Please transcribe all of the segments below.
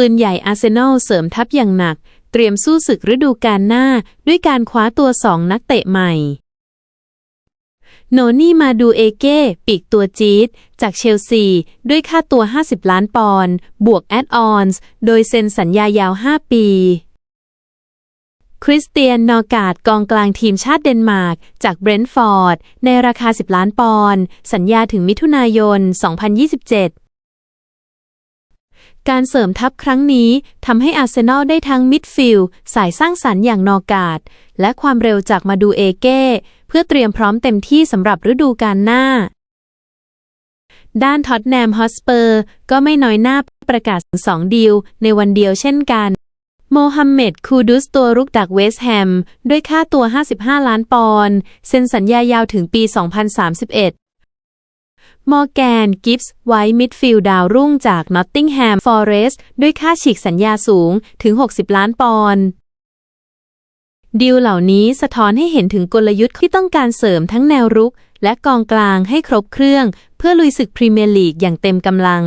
ปืนใหญ่อาร์เซนอลเสริมทัพอย่างหนัก เตรียมสู้ศึกฤดูกาลหน้าด้วยการคว้าตัวสองนักเตะใหม่ โนนี่มาดูเอเก้ปีกตัวจี๊ดจากเชลซี ด้วยค่าตัว 50 ล้านปอนด์บวกแอดออนส์โดยเซ็นสัญญายาว 5 ปีคริสเตียน นอกาดกองกลางทีมชาติเดนมาร์ก จากเบรนท์ฟอร์ด ในราคา 10 ล้านปอนด์ สัญญาถึงมิถุนายน 2027 การเสริมทัพครั้งนี้ทำให้อาร์เซนอลได้ทั้งมิดฟิลด์สายสร้างสรรค์อย่างนอกาดและความเร็วจากมาดูเอเก้ เพื่อเตรียมพร้อมเต็มที่สำหรับฤดูกาลหน้า ด้านท็อตแนมฮอสเปอร์ก็ไม่น้อยหน้าประกาศสองดีลในวันเดียวเช่นกัน โมฮัมเหม็ดคูดุสตัวรุกดักเวสต์แฮม ด้วยค่าตัว 55 ล้านปอนด์เซ็นสัญญายาวถึงปี 2031 มอร์แกน กิฟส์ ไวท์มิดฟิลด์ดาวรุ่งจากนอตติงแฮม ฟอเรสต์ ด้วยค่าฉีกสัญญาสูงถึง 60 ล้านปอนด์ดีลเหล่านี้สะท้อนให้เห็นถึงกลยุทธ์ที่ต้องการเสริมทั้งแนวรุก และกองกลางให้ครบเครื่อง เพื่อลุยศึกพรีเมียร์ลีกอย่างเต็มกำลัง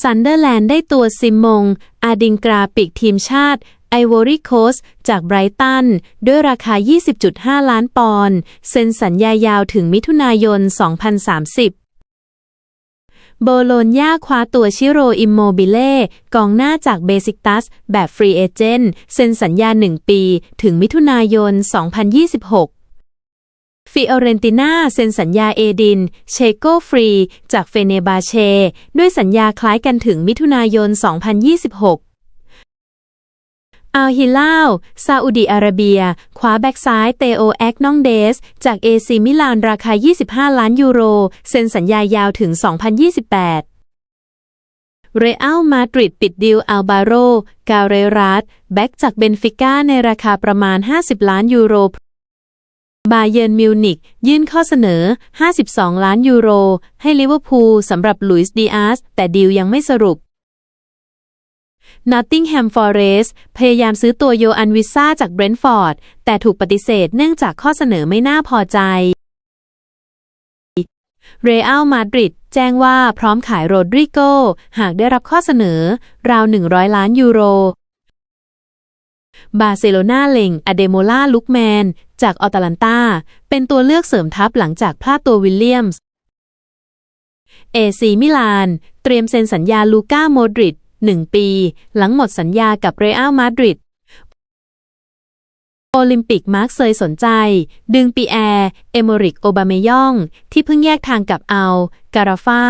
ซันเดอร์แลนด์ได้ตัวซิมมง อาดิงกราปิกทีมชาติไอวอรี่โคสจากไบรตัน ด้วยราคา 20.5 ล้านปอนด์เซ็นสัญญายาวถึงมิถุนายน 2030โบโลญญาคว้าตัวชิโรอิมโมบิเล่กองหน้าจากเบซิกตัสแบบฟรีเอเจนต์เซ็นสัญญา 1 ปี ถึงมิถุนายน 2026 ฟิโอเรนติน่าเซ็นสัญญาเอดิน เชโกฟรี จากเฟเนบาเช ด้วยสัญญาคล้ายกันถึงมิถุนายน 2026อัลฮิลาลซาอุดิอาระเบีย คว้าแบ็กซ้ายเตโอแอกนองเดส จากเอซีมิลานราคา 25 ล้านยูโร เซ็นสัญญายาวถึง 2028 เรอัลมาดริดปิดดีลอัลบาโร กาเรรัสแบ็กจากเบนฟิก้าในราคาประมาณ 50 ล้านยูโร บาเยิร์นมิวนิกยื่นข้อเสนอ 52 ล้านยูโร ให้ลิเวอร์พูลสำหรับลุยส์ดีอาสแต่ดีลยังไม่สรุปนอตติงแฮมฟอเรสพยายามซื้อตัวโยอันวิซ่าจากเบรนท์ฟอร์ด แต่ถูกปฏิเสธเนื่องจากข้อเสนอไม่น่าพอใจ เรอัลมาดริดแจ้งว่าพร้อมขายโรดริโก หากได้รับข้อเสนอ ราว 100 ล้านยูโร บาร์เซโลนาเล็งอเดโมลาลุกแมน จากออตแลนตาเป็นตัวเลือกเสริมทัพหลังจากพลาดตัววิลเลียมส์เอซีมิลาน เตรียมเซ็นสัญญาลูก้าโมดริดหนึ่งปี หลังหมดสัญญากับเรอัลมาดริดโอลิมปิกมาร์กเซยสนใจ ดึงปีแอร์ เอโมริกโอบาเมยอง ที่เพิ่งแยกทางกับเอา การาฟา